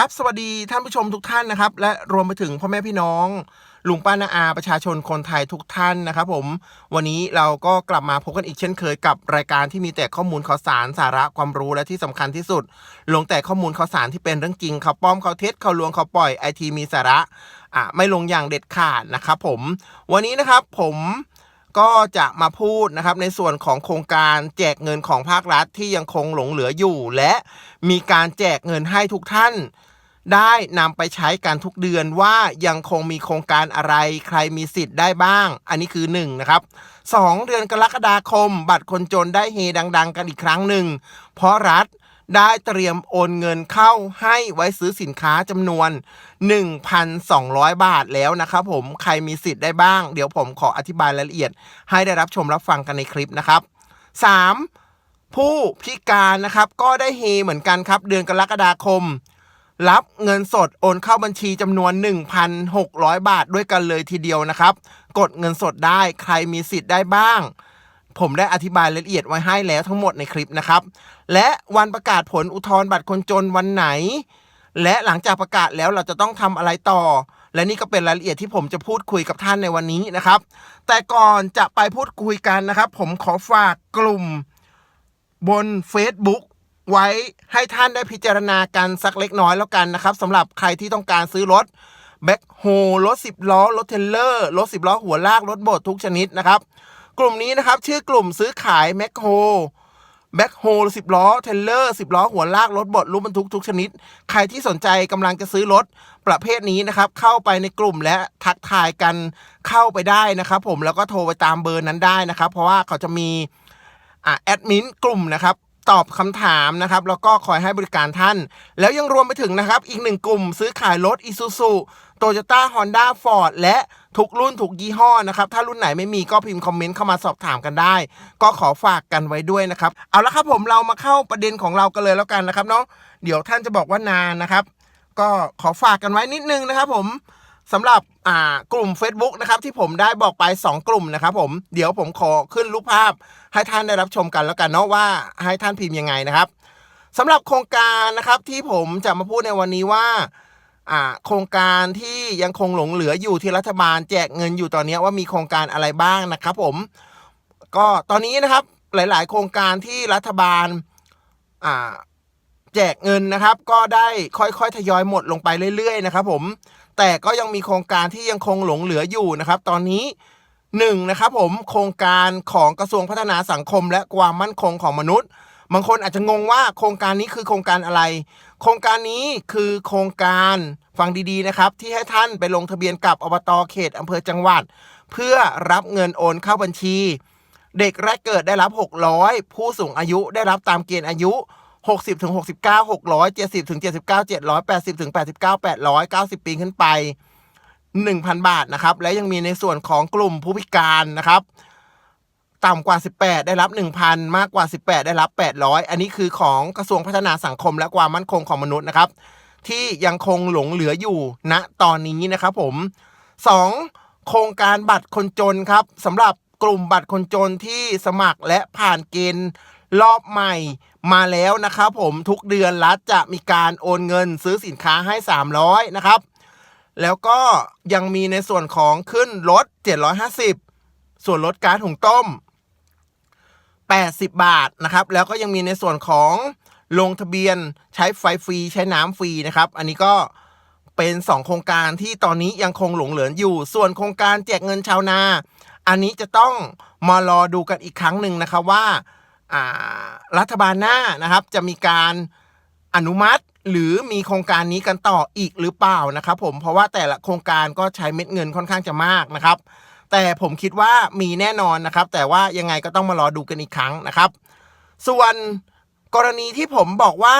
ครับสวัสดีท่านผู้ชมทุกท่านนะครับ และรวมไปถึงพ่อแม่พี่น้องลุงป้านาอาประชาชนคนไทยทุกท่านนะครับผมวันนี้เราก็กลับมาพบกันอีกเช่นเคยกับรายการที่มีแต่ข้อมูลข่าวสารสาระความรู้และที่สำคัญที่สุด ลงแต่ข้อมูลข่าวสารที่เป็นเรื่องจริงข่าวป้อมข่าวเท็จข่าวลวงข่าวปล่อยไอทีมีสาระอะไม่ลงอย่างเด็ดขาดนะครับผมวันนี้นะครับผมก็จะมาพูดนะครับในส่วนของโครงการแจกเงินของภาครัฐที่ยังคงหลงเหลืออยู่ และมีการแจกเงินให้ทุกท่าน ได้นำไปใช้กันทุกเดือนว่ายังคงมีโครงการอะไร ใครมีสิทธิ์ได้บ้าง อันนี้คือ1นนะครับสองเดือนกรกฎาคม บัตรคนจนได้เฮดัง ๆ กันอีกครั้งหนึ่ง เพราะรัฐได้เตรียมโอนเงินเข้าให้ไว้ซื้อสินค้าจำนวน 1,200 บาทแล้วนะครับผมใครมีสิทธิ์ได้บ้าง เดี๋ยวผมขออธิบายรายละเอียด ให้ได้รับชมรับฟังกันในคลิปนะครับ 3. ผู้พิการนะครับก็ได้เฮเหมือนกันครับ เดือนกรกฎาคม รับเงินสดโอนเข้าบัญชีจำนวน 1,600 บาทด้วยกันเลยทีเดียวนะครับ กดเงินสดได้ใครมีสิทธิ์ได้บ้าง ผมได้อธิบายรายละเอียดไว้ให้แล้วทั้งหมดในคลิปนะครับ และวันประกาศผลอุทธรณ์บัตรคนจนวันไหน และหลังจากประกาศแล้วเราจะต้องทำอะไรต่อ และนี่ก็เป็นรายละเอียดที่ผมจะพูดคุยกับท่านในวันนี้นะครับ แต่ก่อนจะไปพูดคุยกันนะครับ ผมขอฝากกลุ่มบน Facebook ไว้ให้ท่านได้พิจารณากันสักเล็กน้อยแล้วกันนะครับสำหรับใครที่ต้องการซื้อรถแบ็คโฮรถ 10 ล้อ รถเทรลเลอร์ รถ 10 ล้อ หัวลาก รถบดทุกชนิดนะครับ กลุ่มนี้นะครับ ชื่อกลุ่มซื้อขายแม็คโฮแบ็คโฮสิบล้อเทรลเลอร์สิบล้อ หัวลาก รถบดรถบรรทุกทุกชนิด ใครที่สนใจกำลังจะซื้อรถประเภทนี้นะครับ เข้าไปในกลุ่มและทักทายกันเข้าไปได้นะครับ ผมแล้วก็โทรไปตามเบอร์นั้นได้นะครับ เพราะว่าเขาจะมีอ่าแอดมินกลุ่มนะครับ ตอบคำถามนะครับ แล้วก็คอยให้บริการท่าน แล้วยังรวมไปถึงนะครับ อีกหนึ่งกลุ่มซื้อขายรถ Isuzu Toyota Honda Ford และทุกรุ่นทุกยี่ห้อนะครับ ถ้ารุ่นไหนไม่มีก็พิมพ์คอมเมนต์เข้ามาสอบถามกันได้ ก็ขอฝากกันไว้ด้วยนะครับ เอาละครับผมเรามาเข้าประเด็นของเรากันเลยแล้วกันนะครับเนาะเดี๋ยวท่านจะบอกว่านานนะครับ ก็ขอฝากกันไว้นิดนึงนะครับผม สำหรับอ่ากลุ่ม Facebook นะครับที่ผมได้บอกไป 2 กลุ่มนะครับผมเดี๋ยวผมขอขึ้นรูปภาพ ให้ท่านได้รับชมกันแล้วกันเนาะว่าให้ท่านพิมพ์ยังไงนะครับสำหรับโครงการนะครับที่ผมจะมาพูดในวันนี้ว่าอ่าโครงการที่ยังคงหลงเหลืออยู่ที่รัฐบาลแจกเงินอยู่ตอนนี้ว่ามีโครงการอะไรบ้างนะครับผมก็ตอนนี้นะครับหลาย ๆ โครงการที่รัฐบาลแจกเงินนะครับ ก็ได้ค่อยๆทยอยหมดลงไปเรื่อย ๆ นะครับผม แต่ก็ยังมีโครงการที่ยังคงหลงเหลืออยู่นะครับ ตอนนี้หนึ่งนะครับผมโครงการของกระทรวงพัฒนาสังคม และความมั่นคงของมนุษย์ บางคนอาจจะงงว่าโครงการนี้คือโครงการอะไร โครงการนี้คือโครงการฟังดีๆนะครับ ที่ให้ท่านไปลงทะเบียนกับอบตเขตอำเภอจังหวัด เพื่อรับเงินโอนเข้าบัญชี เด็กแรกเกิดได้รับ 600 ผู้สูงอายุได้รับตามเกณฑ์อายุ 60ถึง69 600 70ถึง79 700 80ถึง89 800 90ปีขึ้นไป1,000บาทนะครับ และยังมีในส่วนของกลุ่มผู้พิการนะครับ ต่ำกว่า 18 ได้รับ 1,000 มากกว่า 18 ได้รับ 800 อันนี้คือของกระทรวงพัฒนาสังคมและความมั่นคงของมนุษย์นะครับ ที่ยังคงหลงเหลืออยู่ณตอนนี้นะครับผม 2. โครงการบัตรคนจนครับสำหรับกลุ่มบัตรคนจนที่สมัครและผ่านเกณฑ์ รอบใหม่มาแล้วนะครับผมทุกเดือนรัฐจะมีการโอนเงินซื้อสินค้าให้ 300 นะครับ แล้วก็ยังมีในส่วนของขึ้นรถ 750 ส่วนลดการถุงต้ม 80 บาทนะครับ แล้วก็ยังมีในส่วนของลงทะเบียนใช้ไฟฟรีใช้น้ำฟรีนะครับ อันนี้ก็เป็น 2 โครงการที่ตอนนี้ยังคงหลงเหลืออยู่ ส่วนโครงการแจกเงินชาวนา อันนี้จะต้องมารอดูกันอีกครั้งหนึ่งนะครับว่าอ่า รัฐบาลหน้านะครับ จะมีการอนุมัติหรือมีโครงการนี้กันต่ออีกหรือเปล่านะครับผมเพราะว่าแต่ละโครงการก็ใช้เม็ดเงินค่อนข้างจะมากนะครับ แต่ผมคิดว่ามีแน่นอนนะครับ แต่ว่ายังไงก็ต้องมารอดูกันอีกครั้งนะครับ ส่วนกรณีที่ผมบอกว่า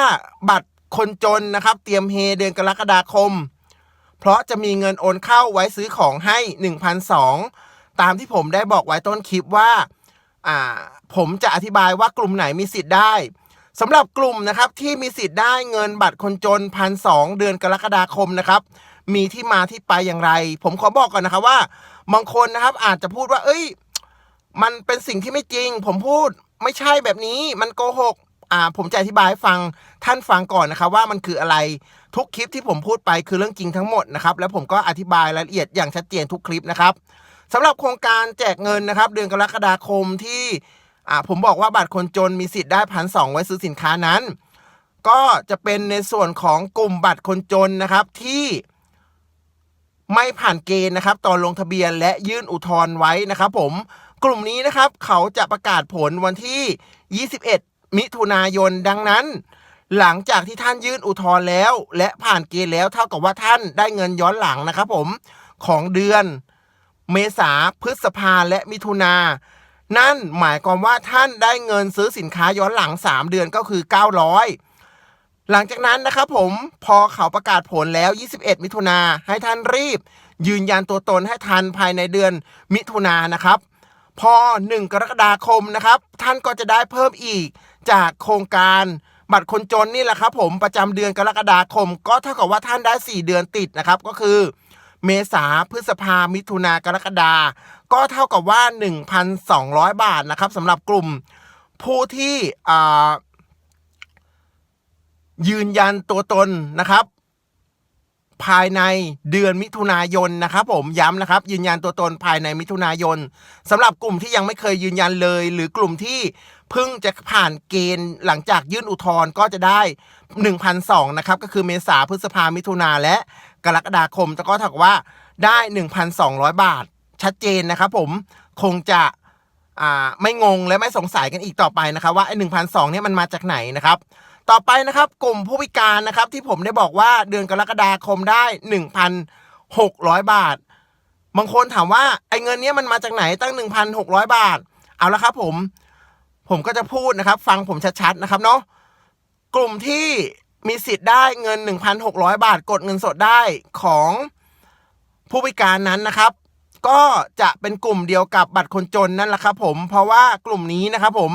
บัตรคนจนนะครับ เตรียมเฮเดือนกรกฎาคม เพราะจะมีเงินโอนเข้าไว้ซื้อของให้ 1,002ตามที่ผมได้บอกไว้ต้นคลิปว่าอ่า ผมจะอธิบายว่ากลุ่มไหนมีสิทธิ์ได้สำหรับกลุ่มนะครับที่มีสิทธิ์ได้เงินบัตรคนจนพันสองเดือนกรกฎาคมนะครับ มีที่มาที่ไปอย่างไร ผมขอบอกก่อนนะครับว่าบางคนนะครับอาจจะพูดว่า เอ้ย มันเป็นสิ่งที่ไม่จริง ผมพูดไม่ใช่แบบนี้มันโกหกอ่าผมจะอธิบายให้ฟังท่านฟังก่อนนะครับ ว่ามันคืออะไรทุกคลิปที่ผมพูดไปคือเรื่องจริงทั้งหมดนะครับ แล้วผมก็อธิบายรายละเอียดอย่างชัดเจนทุกคลิปนะครับสำหรับโครงการแจกเงินนะครับ เดือนกรกฎาคมที่ อ่าผมบอกว่าบัตรคนจนมีสิทธิ์ได้พันสองไว้ซื้อสินค้านั้น ก็จะเป็นในส่วนของกลุ่มบัตรคนจนนะครับที่ไม่ผ่านเกณฑ์นะครับตอนลงทะเบียนและยื่นอุทธรณ์ไว้นะครับ ผมกลุ่มนี้นะครับเขาจะประกาศผลวันที่ 21 มิถุนายนดังนั้น หลังจากที่ท่านยื่นอุทธรณ์แล้ว และผ่านเกณฑ์แล้วเท่ากับว่าท่านได้เงินย้อนหลังนะครับ ผมของเดือนเมษาพฤษภาและมิถุนา นั่นหมายความว่าท่านได้เงินซื้อสินค้าย้อนหลัง 3 เดือนก็คือ 900 หลังจากนั้นนะครับผมพอเขาประกาศผลแล้ว 21 มิถุนาให้ท่านรีบ ยืนยันตัวตนให้ทันภายในเดือนมิถุนานนะครับ พอ 1 กรกฎาคมนะครับ ท่านก็จะได้เพิ่มอีกจากโครงการบัตรคนจนนี่แหละครับผมประจำเดือนกรกฎาคม ก็เท่ากับว่าท่านได้ 4 เดือนติดนะครับก็คือ เมษาพฤษภามิถุนากรกฎา ก็เท่ากับว่า 1,200 บาทนะครับสำหรับกลุ่มผู้ที่ยืนยันตัวตนนะครับ ภายในเดือนมิถุนายนนะครับ ผมย้ำนะครับ ยืนยันตัวตนภายในมิถุนายนสำหรับกลุ่มที่ยังไม่เคยยืนยันเลย หรือกลุ่มที่เพิ่งจะผ่านเกณฑ์หลังจากยื่นอุทธรณ์ก็จะได้ 1,200นะครับ ก็คือเมษาพฤษภามิถุนาและกรกฎาคมแต่ก็เท่ากับว่าได้ 1,200 บาท ชัดเจนนะครับผมคงจะไม่งงและไม่สงสัยกันอีกต่อไปนะครับ ว่าไอ้หนึ่งพันสองเนี่ยมันมาจากไหนนะครับ ต่อไปนะครับกลุ่มผู้พิการนะครับที่ผมได้บอกว่าเดือนกรกฎาคมได้ 1,600 บาท บางคนถามว่าไอ้เงินเนี้ยมันมาจากไหนตั้ง 1,600 บาท เอาละครับผมผมก็จะพูดนะครับ ฟังผมชัดๆนะครับเนาะกลุ่มที่มีสิทธิ์ได้เงิน 1,600 บาท กดเงินสดได้ของผู้พิการนั้นนะครับ ก็จะเป็นกลุ่มเดียวกับบัตรคนจนนั่นแหละครับผมเพราะว่ากลุ่มนี้นะครับผม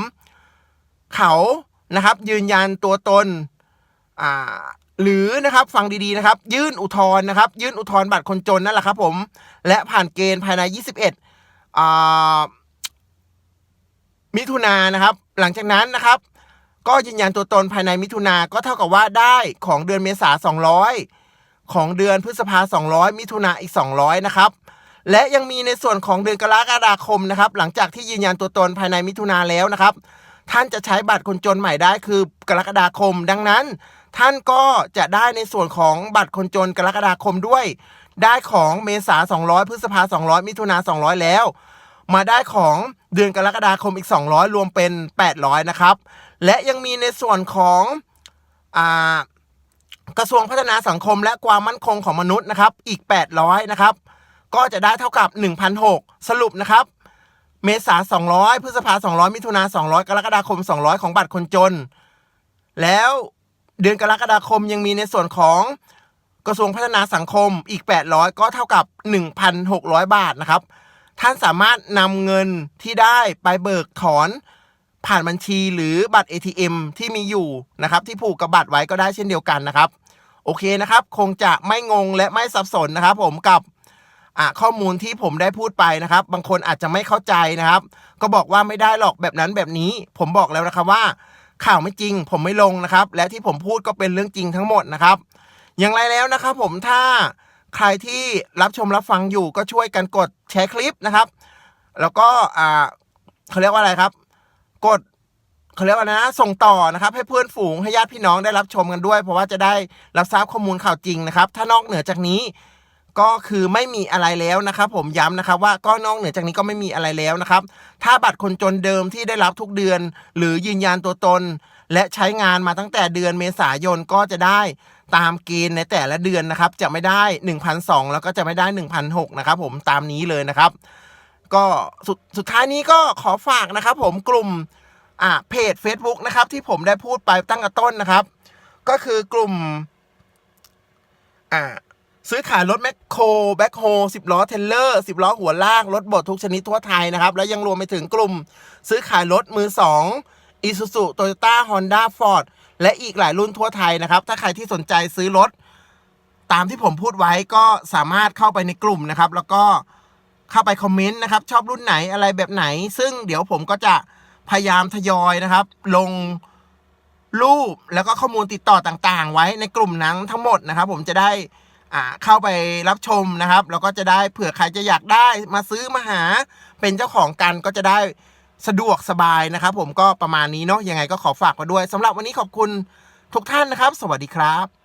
เขานะครับยืนยันตัวตนอ่าหรือนะครับฟังดีๆนะครับ ยื่นอุทธรณ์นะครับ ยื่นอุทธรณ์บัตรคนจนนั่นแหละครับผมและผ่านเกณฑ์ภายใน 21อ่ามิถุนายนนะครับ หลังจากนั้นนะครับ ก็ยืนยันตัวตนภายในมิถุนาก็เท่ากับว่าได้ของเดือนเมษา200 ของเดือนพฤษภา200 มิถุนาอีก 200 นะครับ และยังมีในส่วนของเดือนกรกฎาคมนะครับ หลังจากที่ยืนยันตัวตนภายในมิถุนาแล้วนะครับ ท่านจะใช้บัตรคนจนใหม่ได้คือกรกฎาคม ดังนั้น ท่านก็จะได้ในส่วนของบัตรคนจนกรกฎาคมด้วย ได้ของเมษา 200 พฤษภา 200 มิถุนา200 แล้ว มาได้ของเดือนกรกฎาคมอีก 200 รวมเป็น 800 นะครับ และยังมีในส่วนของอกระทรวงพัฒนาสังคมและความมั่นคงของมนุษย์นะครับ อีก 800 นะครับ ก็จะได้เท่ากับ1,600สรุปนะครับ เมษา 200 พฤษภา 200 มิถุนา 200 กรกฎาคม 200 ของบัตรคนจน แล้วเดือนกรกฎาคมยังมีในส่วนของกระทรวงพัฒนาสังคมอีก 800 ก็เท่ากับ 1,600 บาทนะครับ ท่านสามารถนำเงินที่ได้ไปเบิกถอนผ่านบัญชีหรือบัตร ATM ที่มีอยู่นะครับ ที่ผูกกับบัตรไว้ก็ได้เช่นเดียวกันนะครับ โอเคนะครับ คงจะไม่งงและไม่สับสนนะครับ ผมกับ อะข้อมูลที่ผมได้พูดไปนะครับ บางคนอาจจะไม่เข้าใจนะครับ ก็บอกว่าไม่ได้หรอกแบบนั้นแบบนี้ ผมบอกแล้วนะครับว่า ข่าวไม่จริง ผมไม่ลงนะครับ และที่ผมพูดก็เป็นเรื่องจริงทั้งหมดนะครับ อย่างไรแล้วนะครับ ผมถ้าใครที่รับชมรับฟังอยู่ก็ช่วยกันกดแชร์คลิปนะครับ แล้วก็อ่าเขาเรียกว่าอะไรครับ กดเขาเรียกว่านะ ส่งต่อนะครับ ให้เพื่อนฝูงให้ญาติพี่น้องได้รับชมกันด้วย เพราะว่าจะได้รับทราบข้อมูลข่าวจริงนะครับ ถ้านอกเหนือจากนี้ ก็คือไม่มีอะไรแล้วนะครับ ผมย้ำนะครับว่าก็นอกเหนือจากนี้ก็ไม่มีอะไรแล้วนะครับ ถ้าบัตรคนจนเดิมที่ได้รับทุกเดือน หรือยืนยันตัวตน และใช้งานมาตั้งแต่เดือนเมษายนก็จะได้ตามเกณฑ์ในแต่ละเดือนนะครับ จะไม่ได้1,200แล้วก็จะไม่ได้1,600นะครับผมตามนี้เลยนะครับ ก็สุดสุดท้ายนี้ก็ขอฝากนะครับ ผมกลุ่มอ่าเพจ Facebook นะครับ ที่ผมได้พูดไปตั้งแต่ต้นนะครับ ก็คือกลุ่มอ่า ซื้อขายรถแมคโครแบ็คโฮสิบล้อเทรลเลอร์สิบล้อหัวลาก รถบดทุกชนิดทั่วไทยนะครับ แล้วยังรวมไปถึงกลุ่ม ซื้อขายรถมือสองอีซูซูโตโยต้าฮอนด้าฟอร์ดและอีกหลายรุ่นทั่วไทยนะครับ ถ้าใครที่สนใจซื้อรถ ตามที่ผมพูดไว้ก็สามารถเข้าไปในกลุ่มนะครับ แล้วก็เข้าไปคอมเมนต์นะครับ ชอบรุ่นไหนอะไรแบบไหน ซึ่งเดี๋ยวผมก็จะพยายามทยอยนะครับ ลงรูปแล้วก็ข้อมูลติดต่อต่างๆ ไว้ในกลุ่มนั้นทั้งหมดนะครับ ผมจะได้ เข้าไปรับชมนะครับ แล้วก็จะได้เผื่อใครจะอยากได้มาซื้อมาหาเป็นเจ้าของกันก็จะได้สะดวกสบายนะครับผมก็ประมาณนี้เนาะยังไงก็ขอฝากมาด้วยสำหรับวันนี้ขอบคุณทุกท่านนะครับ สวัสดีครับ